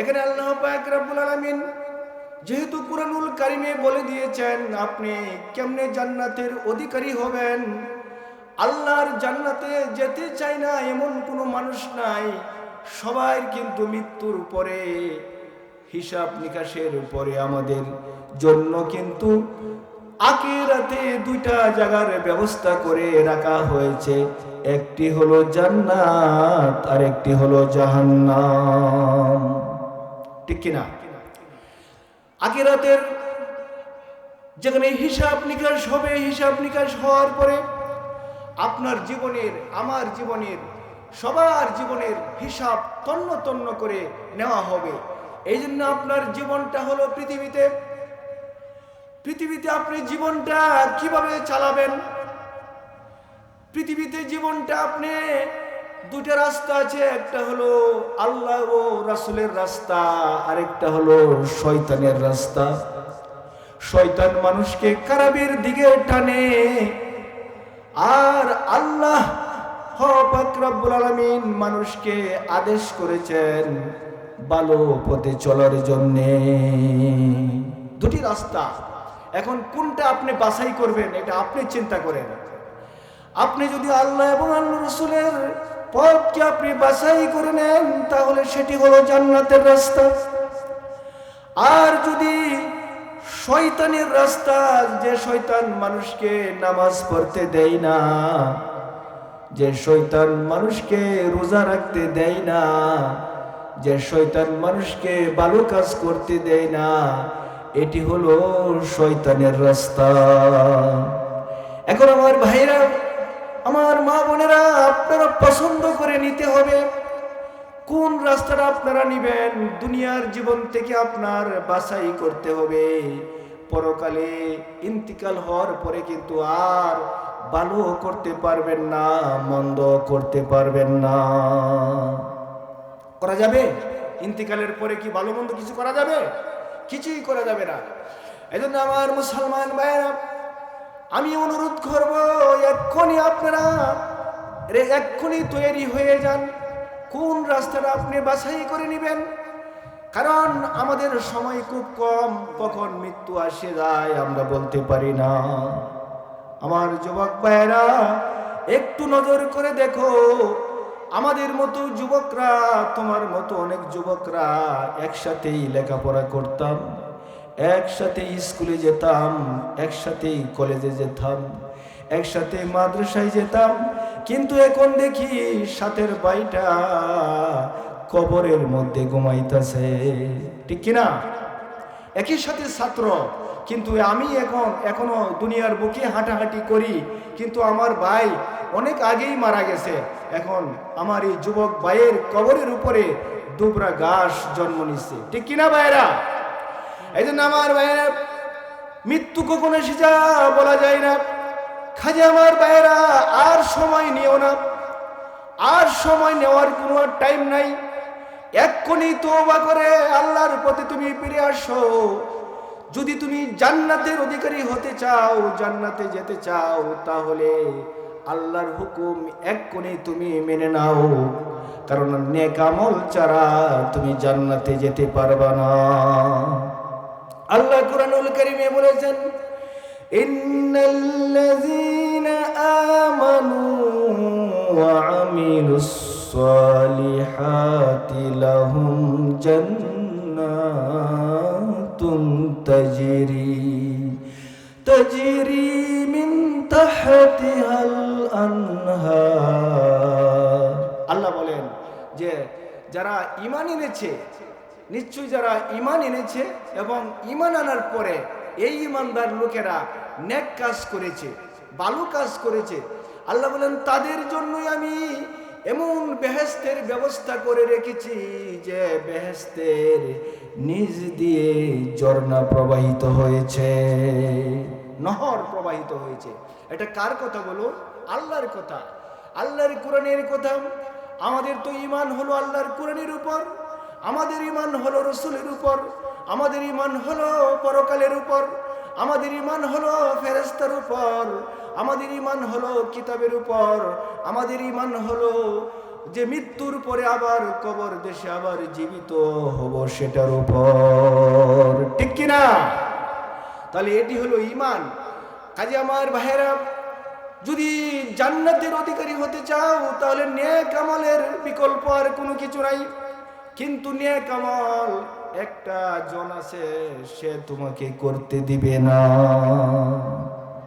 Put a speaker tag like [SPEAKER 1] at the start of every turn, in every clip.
[SPEAKER 1] এখানে আল্লাহ পাক রব্বুল আলামিন যেহেতু কুরআনুল কারিমে বলে দিয়েছেন, আপনি কেমনে জান্নাতের অধিকারী হবেন? আল্লাহর জান্নাতে যেতে চায় না এমন কোনো মানুষ নাই। সবাই কিন্তু মৃত্যুর পরে, হিসাব নিকাশের পরে আমাদের জন্য কিন্তু আকিরাতে দুইটা জায়গার ব্যবস্থা করে রাখা হয়েছে। একটি হলো জান্নাত আর একটি হলো জাহান্নাম। ঠিক কিনা? আকিরাতের যেখানে হিসাব নিকাশ হবে, হিসাব নিকাশ হওয়ার পরে আপনার জীবনের, আমার জীবনের, সবার জীবনের হিসাব তন্ন তন্ন করে নেওয়া হবে। এই জন্য আপনার জীবনটা হলো পৃথিবীতে। পৃথিবীতে আপনি জীবনটা কীভাবে চালাবেন? পৃথিবীতে জীবনটা আপনি দুটা রাস্তা আছে, একটা হলো আল্লাহ ও রাসুলের রাস্তা, আরেকটা হলো শয়তানের রাস্তা। শয়তান মানুষকে খারাপের দিকে টানে। আর আল্লাহ হবাকরাবুল আলমিন মানুষকে আদেশ করেছেন ভালো পথে চলার জন্যে। দুটি রাস্তা। এখন কোনটা আপনি বাছাই করবেন, এটা আপনি চিন্তা করেন। আপনি যদি আল্লাহ এবং আল্লাহ রসুলের পথকে আপনি বাছাই করে নেন, তাহলে সেটি হলো জান্নাতের রাস্তা। আর যদি শয়তানের রাস্তা, যে শয়তান মানুষকে নামাজ পড়তে দেয় না, যে শয়তান মানুষকে রোজা রাখতে দেয় না, যে শয়তান মানুষকে ভালো কাজ করতে দেয় না, এটি হলো শয়তানের রাস্তা। এখন আমার ভাইরা আমার মা বোনেরা, আপনারা পছন্দ করে নিতে হবে। কোন রাস্তাটা আপনারা নিবেন? দুনিয়ার জীবন থেকে আপনার বাছাই করতে হবে। পরকালে ইন্তিকাল হওয়ার পরে কিন্তু আর ভালো করতে পারবেন না, মন্দ করতে পারবেন না। করা যাবে? ইন্তিকালের পরে কি ভালো মন্দ কিছু করা যাবে? কিছুই করা যাবে না। এজন্য আমার মুসলমান ভাইয়েরা আমি অনুরোধ করব, এক্ষুনি আপনারা রে, এক্ষুনি তৈরি হয়ে যান। কোন রাস্তাটা আপনি বাছাই করে নেবেন? কারণ আমাদের সময় খুব কম, কখন মৃত্যু আসে যায় আমরা বলতে পারি না। আমার যুবক ভাইয়েরা, একটু নজর করে দেখো, আমাদের মতো যুবকরা, তোমার মতো অনেক যুবকরা একসাথেই লেখাপড়া করতাম। একসাথে স্কুলে যেতাম একসাথেই কলেজে যেতাম, একসাথে মাদ্রাসায় যেতাম। কিন্তু এখন দেখি সাথের বাইটা কবরের মধ্যে ঘুমাইতেছে। ঠিক কিনা? একই সাথে ছাত্র, কিন্তু আমি এখন, এখনও দুনিয়ার বুকে হাঁটাহাঁটি করি। কিন্তু আমার ভাই অনেক আগেই মারা গেছে। এখন আমার এই যুবক ভাইয়ের কবরের উপরে দুবরা ঘাস জন্ম নিচ্ছে ঠিক কিনা ভাইয়েরা? এই জন্য আমার ভাইয়েরা, মৃত্যু কখনো এসে যা বলা যায় না। খাজে আমার ভাইয়েরা, আর সময় নিও না। আর সময় নেওয়ার কোনো আর টাইম নাই। এক্ষুনি তোবা করে আল্লাহর প্রতি তুমি ফিরে আসো। যদি তুমি জান্নাতের অধিকারী হতে চাও, জান্নাতে যেতে চাও, তাহলে আল্লাহর হুকুম এক্ষুনি তুমি মেনে নাও। কারণ নেক আমল ছাড়া তুমি জান্নাতে যেতে পারবা না। আল্লাহ কুরআনুল কারীমে বলেছেন, ইন্নাল্লাযীনা আমানু ওয়া আমিলুস সালিহাতি লাহুম জান্নাতুন তাজরি তাজরি মিন তাহতিহাল আনহার। আল্লাহ বলেন যে, যারা ঈমান এনেছে নিশ্চয়ই যারা ইমান এনেছে এবং ইমান আনার পরে এই ইমানদার লোকেরা নেক কাজ করেছে, ভালো কাজ করেছে। আল্লাহ বলেন, তাদের জন্যই আমি এমন বেহেস্তের ব্যবস্থা করে রেখেছি যে বেহেস্তের নিজ দিয়ে ঝর্ণা প্রবাহিত হয়েছে, নহর প্রবাহিত হয়েছে। এটা কার কথা বলো? আল্লাহর কথা। আল্লাহর কোরআনের কথা। আমাদের তো ইমান হলো আল্লাহর কোরআনের উপর। আমাদের ইমান হলো রসুলের উপর, আমাদের ইমান হলো পরকালের উপর, আমাদের ইমান হলো ফেরেস্তার উপর, আমাদের ইমান হলো কিতাবের উপর, আমাদের ইমান হলো যে মৃত্যুর পরে আবার কবর দেশে আবার জীবিত হব সেটার উপর। ঠিক কিনা তাহলে এটি হলো ইমান কাজে আমার ভাইয়েরা, যদি জান্নাতের অধিকারী হতে চাও, তাহলে নেক আমলের বিকল্প আর কোনো কিছু নাই। কিন্তু নেক একটা জন আছে, সে তোমাকে করতে দিবে না।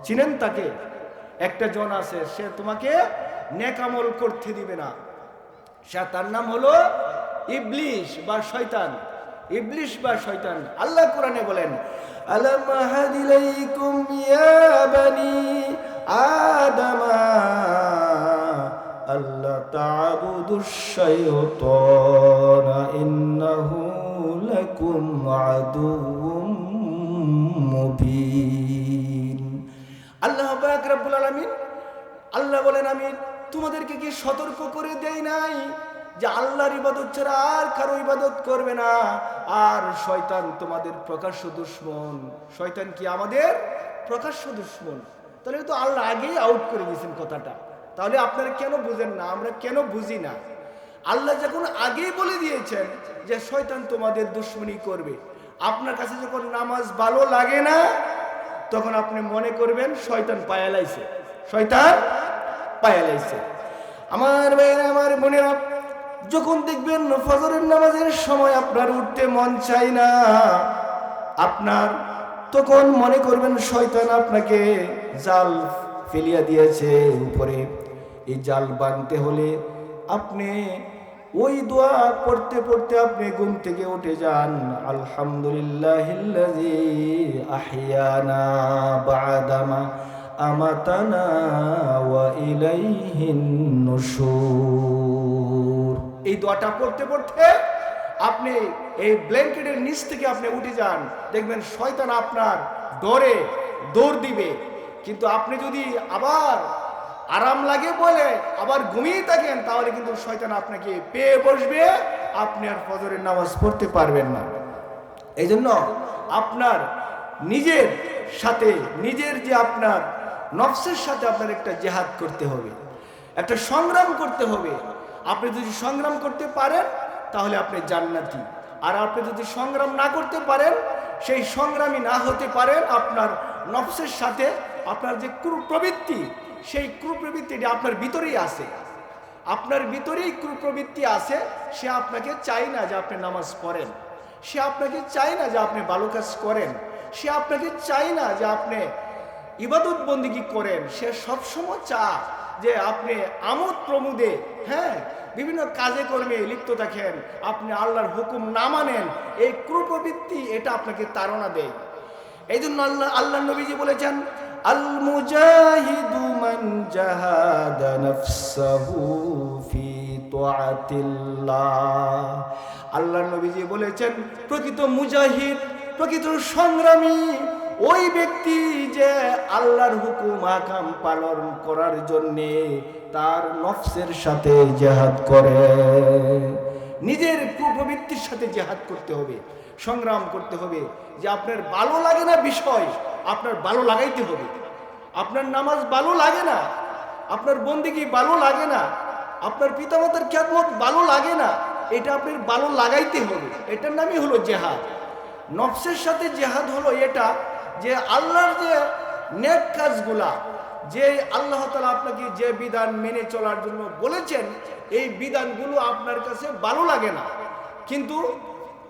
[SPEAKER 1] চিনেন তাকে? একটা জন আছে, সে তোমাকে নেকামল করতে দিবে না। সে তার নাম হলো ইবলিশ বা শয়তান। ইবলিশ বা শয়তান। আল্লাহ কোরআনে বলেন, আলাম হাদিলাইকুম ইয়া বানি আদামা আল্লাহ তাবুদু শাইতান আল্লাহ রব্বুল আল্লাহ বলেন, আমি তোমাদেরকে কি সতর্ক করে দেই নাই যে আল্লাহর ইবাদত ছাড়া আর কারও ইবাদত করবে না? আর শয়তান তোমাদের প্রকাশ্য দুশ্মন। শয়তান কি আমাদের প্রকাশ্য দুশ্মন? তাহলে তো আল্লাহ আগেই আউট করে দিয়েছেন কথাটা। তাহলে আপনারা কেন বুঝেন না? আমরা কেন বুঝি না? আল্লাহ যখন আগেই বলে দিয়েছেন যে শয়তান তোমাদের দুশ্মনী করবে আপনার কাছে যখন নামাজ ভালো লাগে না, তখন আপনি মনে করবেন শয়তান পায়ালাইছে শয়তান পায়ালাইছে আমার ভাইয়েরা, আমার বোনেরা, যখন দেখবেন ফজরের নামাজের সময় আপনার উঠতে মন চায় না, আপনার তখন মনে করবেন শয়তান আপনাকে জাল ফেলিয়া দিয়েছে উপরে। এই জাল বাঁধতে হলে আপনি ওই দোয়া পড়তে পড়তে আপনি ঘুম থেকে উঠে যান। আলহামদুলিল্লাহ আহিয়ানা বাদামা আমাতানা ওয়া ইলাইহিন এই দোয়াটা পড়তে পড়তে আপনি এই ব্ল্যাঙ্কেটের নিচ থেকে আপনি উঠে যান। দেখবেন শয়তান আপনার ডরে দৌড় দিবে। কিন্তু আপনি যদি আবার আরাম লাগে বলে আবার ঘুমিয়ে থাকেন, তাহলে কিন্তু শয়তান আপনাকে পেয়ে বসবে। আপনি আর ফজরের নামাজ পড়তে পারবেন না। এই জন্য আপনার নিজের সাথে, নিজের যে আপনার নফসের সাথে আপনার একটা জেহাদ করতে হবে। একটা সংগ্রাম করতে হবে। আপনি যদি সংগ্রাম করতে পারেন, তাহলে আপনি জান্নাতি। আর আপনি যদি সংগ্রাম না করতে পারেন, সেই সংগ্রামী না হতে পারেন আপনার নফসের সাথে, আপনার যে কুপ্রবৃত্তি সেই কুপ্রবৃত্তিটি আপনার ভিতরেই আছে। আপনার ভিতরেই কুপ্রবৃত্তি আছে, সে আপনাকে চাই না যে আপনি নামাজ পড়েন। সে আপনাকে চাই না যে আপনি ভালো কাজ করেন। সে আপনাকে চাই না যে আপনি ইবাদত বন্দিগি করেন। সে সবসময় চা যে আপনি আমোদ প্রমোদে হ্যাঁ বিভিন্ন কাজে কর্মে লিপ্ত থাকেন, আপনি আল্লাহর হুকুম না মানেন, এই ক্রুপ্রবৃত্তি এটা আপনাকে তাড়না দেয়। এই জন্য আল্লাহ আল্লাহ নবীজি বলেছেন আল মুজাহিদু মান জাহাদা নাফসাহু ফি তুআতিল্লাহ আল্লাহ নবীজি বলেছেন, প্রকৃত মুজাহিদ, প্রকৃত সংগ্রামী, ওই ব্যক্তি যে আল্লাহর হুকুম, আকাম পালন করার জন্যে তার নফসের সাথে জেহাদ করে। নিজের কুপ্রবৃত্তির সাথে জেহাদ করতে হবে। সংগ্রাম করতে হবে যে আপনার ভালো লাগে না বিষয়, আপনার ভালো লাগাইতে হবে। আপনার নামাজ ভালো লাগে না, আপনার বন্দিগি ভালো লাগে না, আপনার পিতামাতার খ্যাতমত ভালো লাগে না, এটা আপনার ভালো লাগাইতে হবে। এটার নামই হলো জেহাদ। নফসের সাথে জেহাদ হলো এটা যে আল্লাহর যে নেক কাজগুলা, যে আল্লাহ তালা আপনাকে যে বিধান মেনে চলার জন্য বলেছেন, এই বিধানগুলো আপনার কাছে ভালো লাগে না। কিন্তু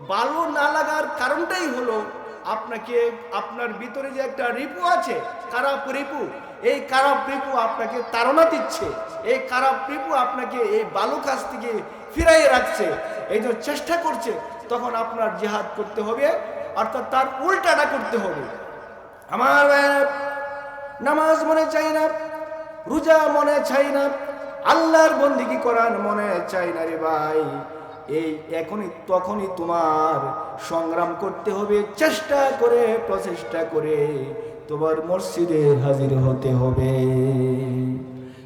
[SPEAKER 1] ভালো না লাগার কারণটাই হলো আপনাকে, আপনার ভিতরে যে একটা রিপু আছে, খারাপ রিপু, এই খারাপ রিপু আপনাকে তাড়না দিচ্ছে, এই খারাপ রিপু আপনাকে এই ভালো কাজ থেকে ফিরাই রাখছে, এই যে চেষ্টা করছে, তখন আপনার জেহাদ করতে হবে, অর্থাৎ তার উল্টাটা করতে হবে। আমার নামাজ মনে চাই না, রোজা মনে চাই না, আল্লাহর বন্দিগি করার মনে চাই না রে ভাই। এই এখনই, তখনই তোমার সংগ্রাম করতে হবে, চেষ্টা করে, প্রচেষ্টা করে তোমার মসজিদে হাজির হতে হবে।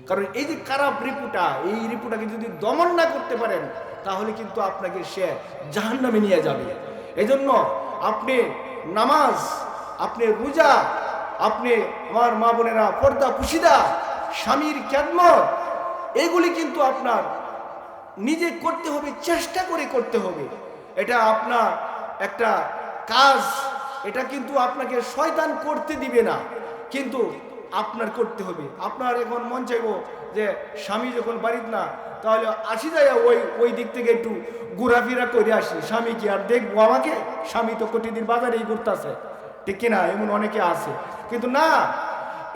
[SPEAKER 1] কারণ এই যে খারাপ রিপুটা, এই রিপুটাকে যদি দমন না করতে পারেন, তাহলে কিন্তু আপনাকে সে জাহান্নামে নিয়ে যাবে। এজন্য আপনি নামাজ, আপনি রোজা, আপনি আমার মা বোনেরা পর্দা পুশিদা, স্বামীর ক্যাদমত এগুলি কিন্তু আপনার নিজে করতে হবে, চেষ্টা করে করতে হবে। এটা আপনার একটা কাজ। এটা কিন্তু আপনাকে শয়তান করতে দিবে না। কিন্তু আপনার করতে হবে। আপনার এখন মন চাইব যে, স্বামী যখন বাড়িতে না, তাহলে আসি যায় ওই ওই দিক থেকে একটু ঘোরাফেরা করে আসি। স্বামী কি আর দেখব আমাকে? স্বামী তো প্রতিদিন বাজারেই ঘুরতেছে। ঠিক কিনা? এমন অনেকে আছে। কিন্তু না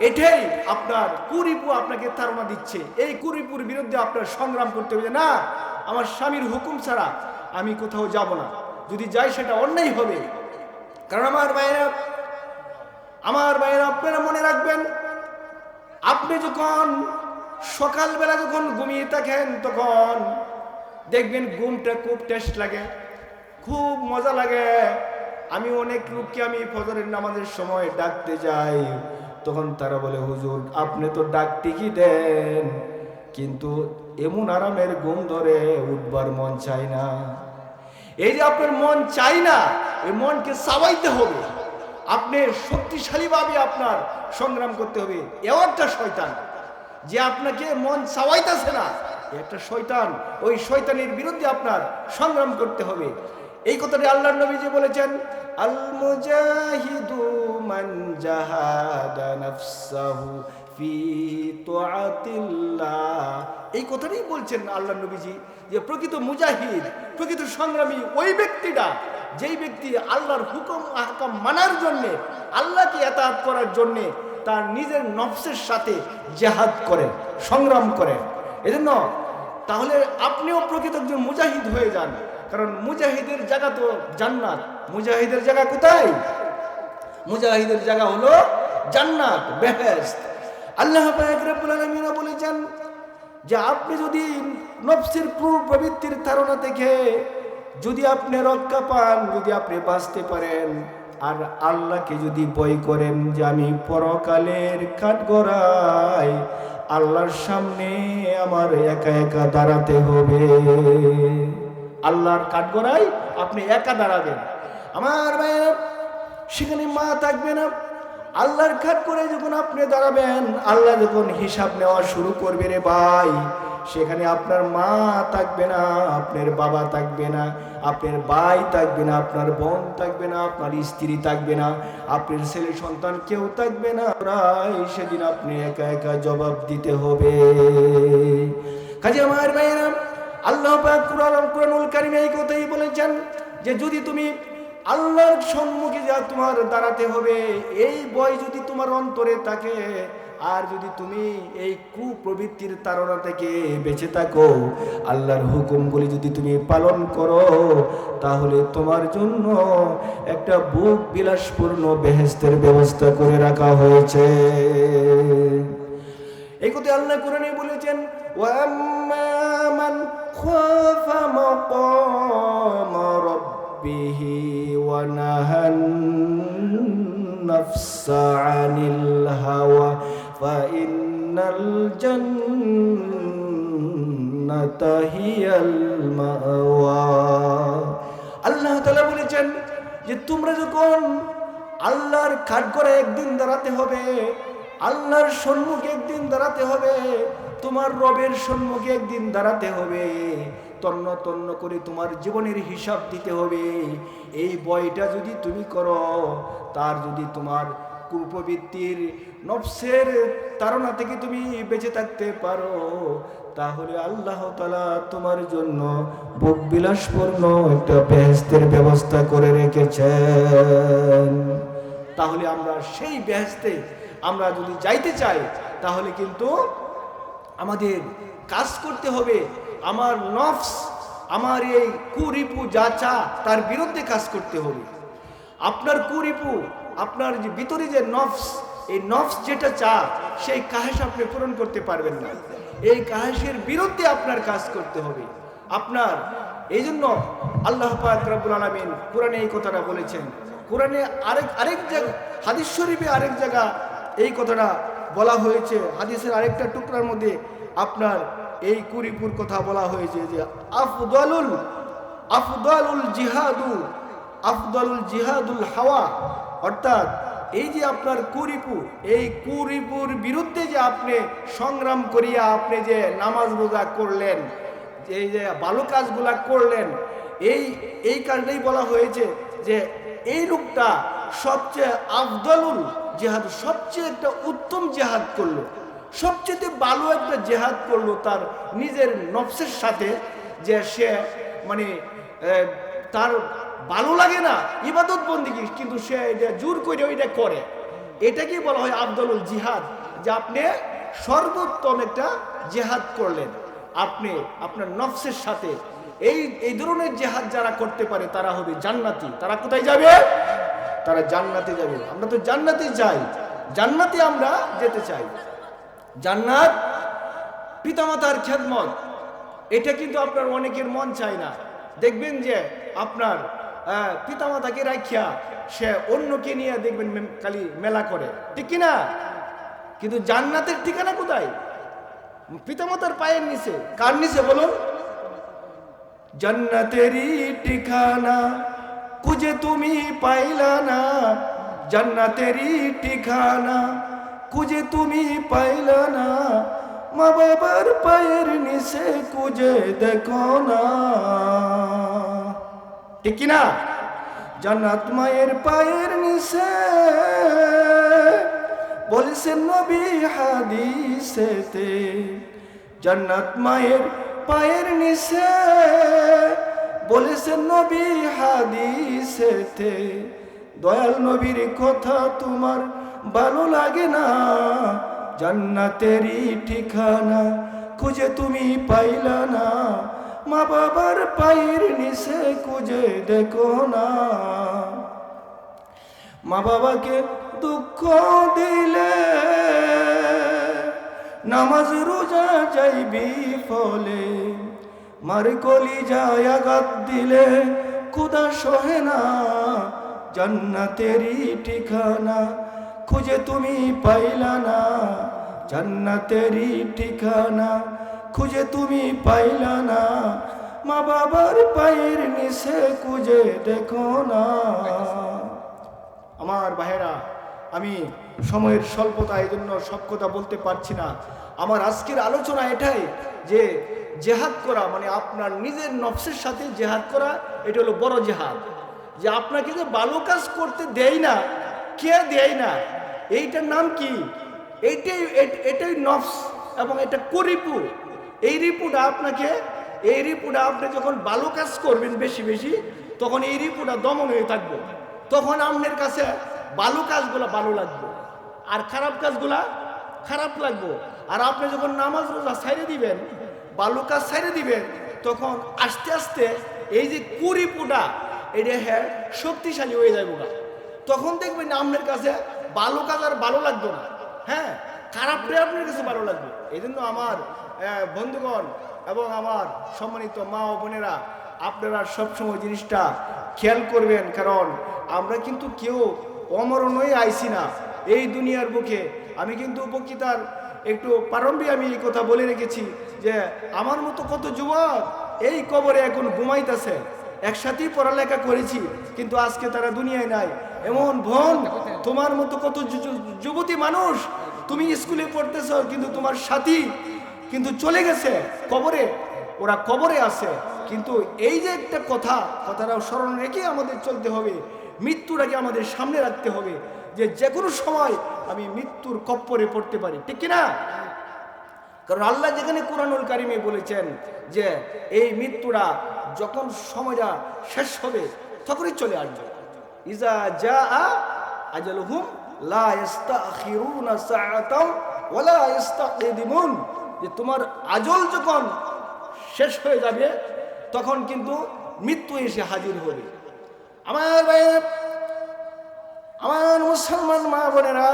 [SPEAKER 1] এটাই আপনার কুরিপু আপনাকে ধারণা দিচ্ছে। এই কুরিপুর বিরুদ্ধে আপনার সংগ্রাম করতে হবে না, আমার স্বামীর হুকুম ছাড়া আমি কোথাও যাব না। যদি যাই সেটা অন্যায় হবে। কারণ আমার ভাইয়েরা আমার ভাইয়েরা, আপনারা মনে রাখবেন, আপনি যখন সকালবেলা যখন ঘুমিয়ে থাকেন, তখন দেখবেন ঘুমটা খুব টেস্ট লাগে, খুব মজা লাগে। আমি অনেক লোককে আমি ফজরের নামাজের সময় ডাকতে যাই। তখন তারা বলে, হুজুর, আপনি তো ডাক টিকি দেন, কিন্তু এমন আরামের ঘুম ধরে উঠবার মন চাই না। এই যে আপনার মন চাই না, এই মনকে সাবাইতে হবে। আপনি শক্তিশালীভাবে আপনার সংগ্রাম করতে হবে। এও একটা শয়তান। যে আপনাকে মন চাওয়াইতেছে না একটা শয়তান। ওই শয়তানের বিরুদ্ধে আপনার সংগ্রাম করতে হবে। এই কথাটি আল্লাহ নবী যে বলেছেন, আল মুজাহিদু মান জাহাদা নাফসাহু ফি তুআতিল্লাহ। এই কথাটাই বলছেন আল্লাহ নবীজি যে প্রকৃত মুজাহিদ, প্রকৃত সংগ্রামী ওই ব্যক্তিটা, যেই ব্যক্তি আল্লাহর হুকুম, আহকাম মানার জন্যে, আল্লাহকে এতাত করার জন্যে তার নিজের নফসের সাথে জেহাদ করে সংগ্রাম করে এজন্য তাহলে আপনিও প্রকৃত একজন মুজাহিদ হয়ে যান। কারণ মুজাহিদের জায়গা তো জান্নাত। মুজাহিদের জায়গা কোথায়? মুজাহিদের জায়গা হলো জান্নাত বেহেস্ত আল্লাহ আলামিন বলেছেন যে আপনি যদি নফসের ক্রূর প্রবৃত্তির ধারণা থেকে যদি আপনি রক্ষা পান, যদি আপনি বাঁচতে পারেন, আর আল্লাহকে যদি বই করেন যে আমি পরকালের কাঠগড়াই আল্লাহর সামনে আমার একা একা দাঁড়াতে হবে। আল্লাহর কাঠগড়াই আপনি একা দাঁড়াবেন। আমার ভাইয়েরা সেখানে মা থাকবে না। আল্লাহর খাট করে যখন আপনি দাঁড়াবেন, আল্লাহ যখন হিসাব নেওয়া শুরু করবে রে ভাই, সেখানে আপনার মা থাকবে না, আপনার বাবা থাকবে না, আপনার ভাই থাকবে না, আপনার বোন থাকবে না, আপনার স্ত্রী থাকবে না, আপনার ছেলে সন্তান কেউ থাকবে না। প্রায় সেদিন আপনি একা একা জবাব দিতে হবে। কাজে আমার ভাইয়েরা, আল্লাহ পাক কুরআন, কুরআনুল কারিমে এই কথাই বলেছেন যে, যদি তুমি আল্লাহর সম্মুখে যা তোমার দাঁড়াতে হবে, এই বয় যদি তোমার অন্তরে থাকে, আর যদি তুমি এই কুপ্রবৃত্তির তাড়না থেকে বেঁচে থাকো, আল্লাহর হুকুমগুলি যদি তুমি পালন করো, তাহলে তোমার জন্য একটা বুক বিলাসপূর্ণ বেহেস্তের ব্যবস্থা করে রাখা হয়েছে। এই কথা আল্লাহ কোরআনে বলেছেন ওয়াম্মা মান খাফা মাকাম রাব্বিহি ওয়া নাহান নাফসা আনিল হাওয়া ফাইন্নাল জান্নাতা হিয়াল মাওয়া আল্লাহ তাআলা বলেছেন যে তোমরা যখন আল্লাহর কাঠগড়ে একদিন দাঁড়াতে হবে, আল্লাহর সম্মুখে একদিন দাঁড়াতে হবে, তোমার রবের সম্মুখে একদিন দাঁড়াতে হবে তন্ন তন্ন করে তোমার জীবনের হিসাব দিতে হবে। এই বয়টা যদি তুমি করো, তার যদি তোমার কুপবৃত্তির নফসের তাড়না থেকে তুমি বেঁচে থাকতে পারো, তাহলে আল্লাহ তালা তোমার জন্য বুক বিলাসপূর্ণ একটা বেহেস্তের ব্যবস্থা করে রেখেছেন। তাহলে আমরা সেই বেহেস্তে আমরা যদি যাইতে চাই, তাহলে কিন্তু আমাদের কাজ করতে হবে। আমার নফস, আমার এই কুরিপু যা চা, তার বিরুদ্ধে কাজ করতে হবে। আপনার কুরিপু, আপনার যে ভিতরে যে নফস, এই নফস যেটা চা, সেই কাহেস আপনি পূরণ করতে পারবেন না। এই কাহেসের বিরুদ্ধে আপনার কাজ করতে হবে। আপনার এই জন্য আল্লাহ পাক রব্বুল আলমিন কোরআনে এই কথাটা বলেছেন। কোরআনে আরেক আরেক জায়গা, হাদিস শরীফে আরেক জায়গা এই কথাটা বলা হয়েছে। হাদিসের আরেকটা টুকরার মধ্যে আপনার এই কুরিপুর কথা বলা হয়েছে যে আফদালুল আফদালুল জিহাদু, আফদালুল জিহাদুল হাওয়া। অর্থাৎ এই যে আপনার কুরিপু এই কুরিপুর বিরুদ্ধে যে আপনি সংগ্রাম করিয়া আপনি যে নামাজ রোজা করলেন এই যে ভালো কাজগুলা করলেন, এই এই কারণেই বলা হয়েছে যে এই লোকটা সবচেয়ে আফদলুল জেহাদ, সবচেয়ে একটা উত্তম জেহাদ করল। সবচেয়ে ভালো একটা জেহাদ করল তার নিজের নফসের সাথে যে সে মানে তার ভালো লাগে না, ইবাদত বন্দি কিন্তু সে এটা জোর করে ওইটা করে। এটাকে বলা হয় আফদলুল জিহাদ, যে আপনি সর্বোত্তম একটা জেহাদ করলেন, আপনি আপনার নফসের সাথে। এই এই ধরনের জেহাদ যারা করতে পারে, তারা হবে জান্নাতি। তারা কোথায় যাবে? তারা জান্নাতে যাবে। আমরা তো জান্নাতে যাই। জান্নাতে আমরা যেতে চাই। জান্নাত, পিতামাতার খেদমত, এটা কিন্তু আপনার অনেকের মন চায় না। দেখবেন যে আপনার পিতামাতাকে রাখিয়া সে অন্যকে নিয়ে দেখবেন খালি মেলা করে। ঠিক কি না? কিন্তু জান্নাতের ঠিকানা কোথায়? পিতামাতার পায়ের নিচে। কার নিচে বলুন? জন্নতেরই ঠিকানা কুজে তুমি পাইলা না। জন্নতেরই ঠিকানা কুজে তুমি পাইল না, মা বাবার পায়ের নিচে কুজে দেখো না। ঠিক না? জান্নাত মায়ের পায়ের নিচে বলেছেন নবী হাদিসেতে, জান্নাত মায়ের পায়ের নিচে বলেছেন নবী হাদিসেতে, দয়াল নবীর কথা তোমার ভালো লাগে না। জান্নাতেরই ঠিকানা খুঁজে তুমি পাইলা না। মা বাবার পায়ের নিচে খুঁজে দেখো না। মা বাবাকে দুঃখ দিলে নামাজ রোজা যাইবি ফলে। মার কলি যায় আঘাত দিলে খুদা সহে না। জান্নাতেরই ঠিকানা খুঁজে তুমি পাইলা না, জান্নাতেরই ঠিকানা। খুঁজে তুমি পাইলা না, মা বাবার পায়ের নিচে খুঁজে দেখো না। আমার ভাইয়েরা, আমি সময়ের স্বল্পতা এই জন্য সব কথা বলতে পারছি না। আমার আজকের আলোচনা এটাই যে জেহাদ করা মানে আপনার নিজের নফসের সাথে জেহাদ করা, এটা হলো বড় জেহাদ। যে আপনাকে যে ভালো কাজ করতে দেয় না কে দেয় না। এইটার নাম কি? এইটাই এটাই নফস এবং এটা কুরিপু এই রিপুটা আপনাকে, এই রিপুটা আপনি যখন ভালো কাজ করবেন বেশি বেশি, তখন এই রিপুটা দমন হয়ে থাকবে। তখন আপনার কাছে ভালো কাজগুলো ভালো লাগবে। আর খারাপ কাজগুলা খারাপ লাগবে। আর আপনি যখন নামাজ রোজা ছাইড়ে দিবেন, ভালো কাজ ছাইড়ে দিবেন, তখন আস্তে আস্তে এই যে কুরিপুটা এটা হ্যাঁ শক্তিশালী হয়ে যাবে তখন দেখবেন আপনার কাছে ভালো কাজ আর ভালো লাগবে না। হ্যাঁ? খারাপটাই আপনার কাছে ভালো লাগবে। এই জন্য আমার বন্ধুগণ এবং আমার সম্মানিত মা ও বোনেরা, আপনারা সবসময় জিনিসটা খেয়াল করবেন। কারণ আমরা কিন্তু কেউ অমরণ হয়ে আইছি না। এই দুনিয়ার বুকে আমি কিন্তু উপকৃতার একটু প্রারম্ভে আমি এই কথা বলে রেখেছি যে আমার মতো কত যুবক এই কবরে এখন ঘুমাইতেছে। একসাথেই পড়ালেখা করেছি, কিন্তু আজকে তারা দুনিয়ায় নাই। এমন বোন তোমার মতো কত যুবতী মানুষ, তুমি স্কুলে পড়তেছ, কিন্তু তোমার সাথী কিন্তু চলে গেছে কবরে, ওরা কবরে আছে। কিন্তু এই যে একটা কথা কথাটা স্মরণ রেখে আমাদের চলতে হবে, মৃত্যুটাকে আমাদের সামনে রাখতে হবে, যে যে কোনো সময় আমি মৃত্যুর কপ্পরে পড়তে পারি, ঠিক কিনা? কারণ আল্লাহ যেখানে কোরআনুল কারিমে বলেছেন যে, এই মৃত্যুটা যখন সময়টা শেষ হবে, তখনই চলে আসবে। ইজা যা আজালুহুম লা ইস্তাখিরুনা সাআতাও ওয়ালা ইস্তাকদিমুন যে তোমার আজল যখন শেষ হয়ে যাবে, তখন কিন্তু মৃত্যু এসে হাজির হবে। আমার আমার মুসলমান মা বোনেরা,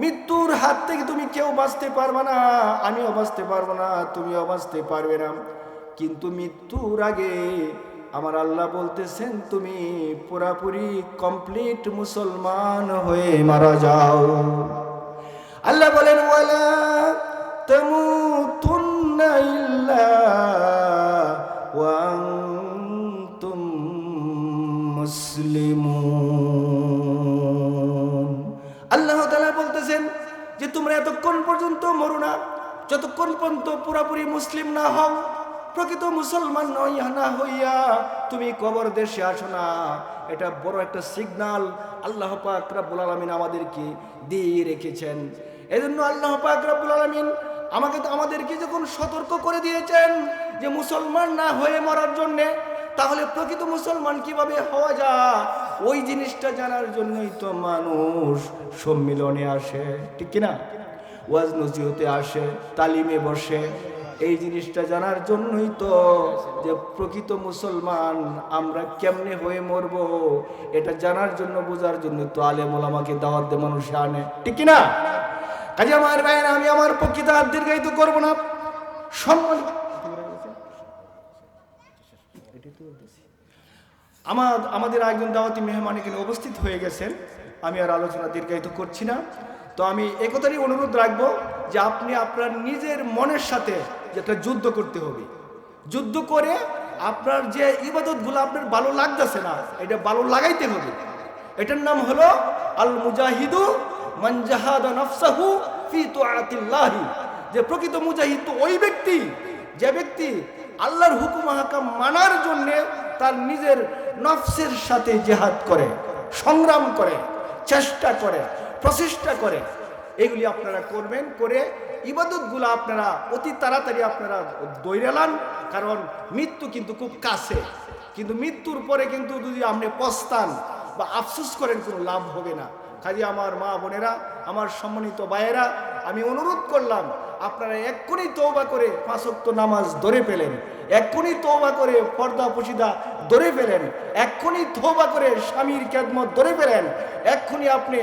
[SPEAKER 1] মৃত্যুর হাত থেকে তুমি কেউ বাঁচতে পারবে না, আমিও বাঁচতে পারব না, তুমিও বাঁচতে পারবে না। কিন্তু মৃত্যুর আগে আমার আল্লাহ বলতেছেন, তুমি পুরাপুরি কমপ্লিট মুসলমান হয়ে মারা যাও। আল্লাহ বলেন, ওয়ালা তামুতুন্না ইল্লা ওয়া আনতুম মুসলিমুন। আল্লাহ তাআলা বলতেছেন যে, তোমরা এতক্ষণ পর্যন্ত মরো না, যতক্ষণ পর্যন্ত পুরোপুরি মুসলিম না হও প্রকৃত মুসলমান নই না হইয়া তুমি কবর দেশে আসো না। এটা বড় একটা সিগনাল আল্লাহ পাক রাব্বুল আলামিন আমাদেরকে দিয়ে রেখেছেন। এজন্য আল্লাহ পাক রাব্বুল আলামিন আমাকে আমাদেরকে যখন সতর্ক করে দিয়েছেন যে মুসলমান না হয়ে মরার জন্যে, তাহলে প্রকৃত মুসলমান কীভাবে হওয়া যায়? ওই জিনিসটা জানার জন্যই তো মানুষ সম্মিলনে আসে। ঠিক কিনা? ওয়াজ নসিহতে আসে, তালিমে বসে এই জিনিসটা জানার জন্যই তো যে প্রকৃত মুসলমান আমরা কেমনে হয়ে মরব, এটা জানার জন্য, বোঝার জন্য তো আলেমুল আমাকে দাওয়াত দিয়ে মানুষ আনে। ঠিক কিনা? কাজে আমার ভাইয়ের, আমি আমার প্রকৃত আর দীর্ঘায়িত করব না। সম্মান আমার আমাদের একজন দাওয়াতি মেহমান এখানে উপস্থিত হয়ে গেছেন। আমি আর আলোচনা দীর্ঘায়িত করছি না। তো আমি একথারই অনুরোধ রাখব যে আপনি আপনার নিজের মনের সাথে যেটা যুদ্ধ করতে হবে। যুদ্ধ করে আপনার যে ইবাদতগুলো আপনার ভালো লাগতেছে না, এটা ভালো লাগাইতে হবে। এটার নাম হলো আল মুজাহিদু তুআতিল্লাহি। যে প্রকৃত মুজাহিদ তো ওই ব্যক্তি, যে ব্যক্তি আল্লাহর হুকুম হাকাম মানার জন্যে তার নিজের নফসের সাথে জেহাদ করে, সংগ্রাম করে, চেষ্টা করে, প্রচেষ্টা করে। এগুলি আপনারা করবেন, করে ইবাদতগুলো আপনারা, অতি তাড়াতাড়ি আপনারা দৈরালান কারণ মৃত্যু কিন্তু খুব কাছে। কিন্তু মৃত্যুর পরে কিন্তু যদি আপনি পস্তান বা আফসোস করেন, কোনো লাভ হবে না। কাজে আমার মা বোনেরা, আমার সম্মানিত ভাইয়েরা, আমি অনুরোধ করলাম, আপনারা এক্ষুনি তৌবা করে পাঁচক্ত নামাজ ধরে পেলেন এক্ষুনি তৌবা করে পর্দা পশিদা ধরে ফেলেন। এক্ষুনি তৌবা করে স্বামীর ক্যাদমত ধরে ফেলেন। এক্ষুনি আপনি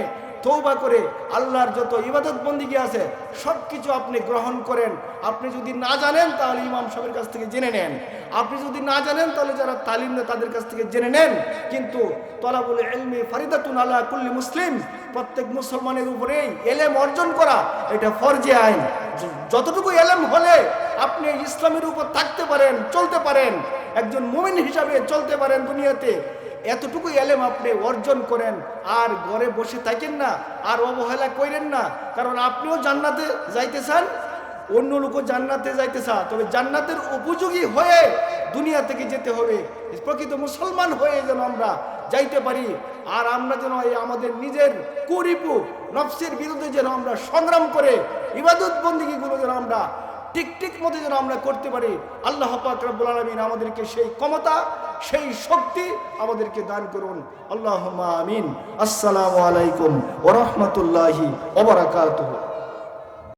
[SPEAKER 1] তৌবা করে আল্লাহর যত ইবাদত বন্দিগি আছে সব কিছু আপনি গ্রহণ করেন। আপনি যদি না জানেন, তাহলে ইমাম সাহেবের কাছ থেকে জেনে নেন। আপনি যদি না জানেন, তাহলে যারা তালিম নেয়, তাদের কাছ থেকে জেনে নেন। কিন্তু তলাবুল এলমি ফারিদাতুন আল্লাহ কুল্লি মুসলিম, প্রত্যেক মুসলমানের উপরেই এলেম অর্জন করা, এটা ফরজে আইন। যতটুকু এলেম হলে আপনি ইসলামের উপর থাকতে পারেন, চলতে পারেন। একজন মুমিন হিসাবে চলতে পারেন দুনিয়াতে। এতটুকু এলেম আপনি অর্জন করেন, আর ঘরে বসে থাকেন না, আর অবহেলা করেন না। কারণ আপনিও জান্নাতে যাইতে চান অন্য লোকও জান্নাতে যাইতে চান তবে জান্নাতের উপযোগী হয়ে দুনিয়া থেকে যেতে হবে। প্রকৃত মুসলমান হয়ে যেন আমরা যাইতে পারি, আর আমরা যেন এই আমাদের নিজের কুরিপু, নফসের বিরুদ্ধে যেন আমরা সংগ্রাম করে, ইবাদত বন্দিগিগুলো যেন আমরা ঠিক ঠিক মতো যেন আমরা করতে পারি। আল্লাহ পাক রব্বুল আলমিন আমাদেরকে সেই ক্ষমতা, সেই শক্তি আমাদেরকে দান করুন। আল্লাহ আমিন। আসসালামু আলাইকুম ওরহমতুল্লাহি ওবরাকাতুহ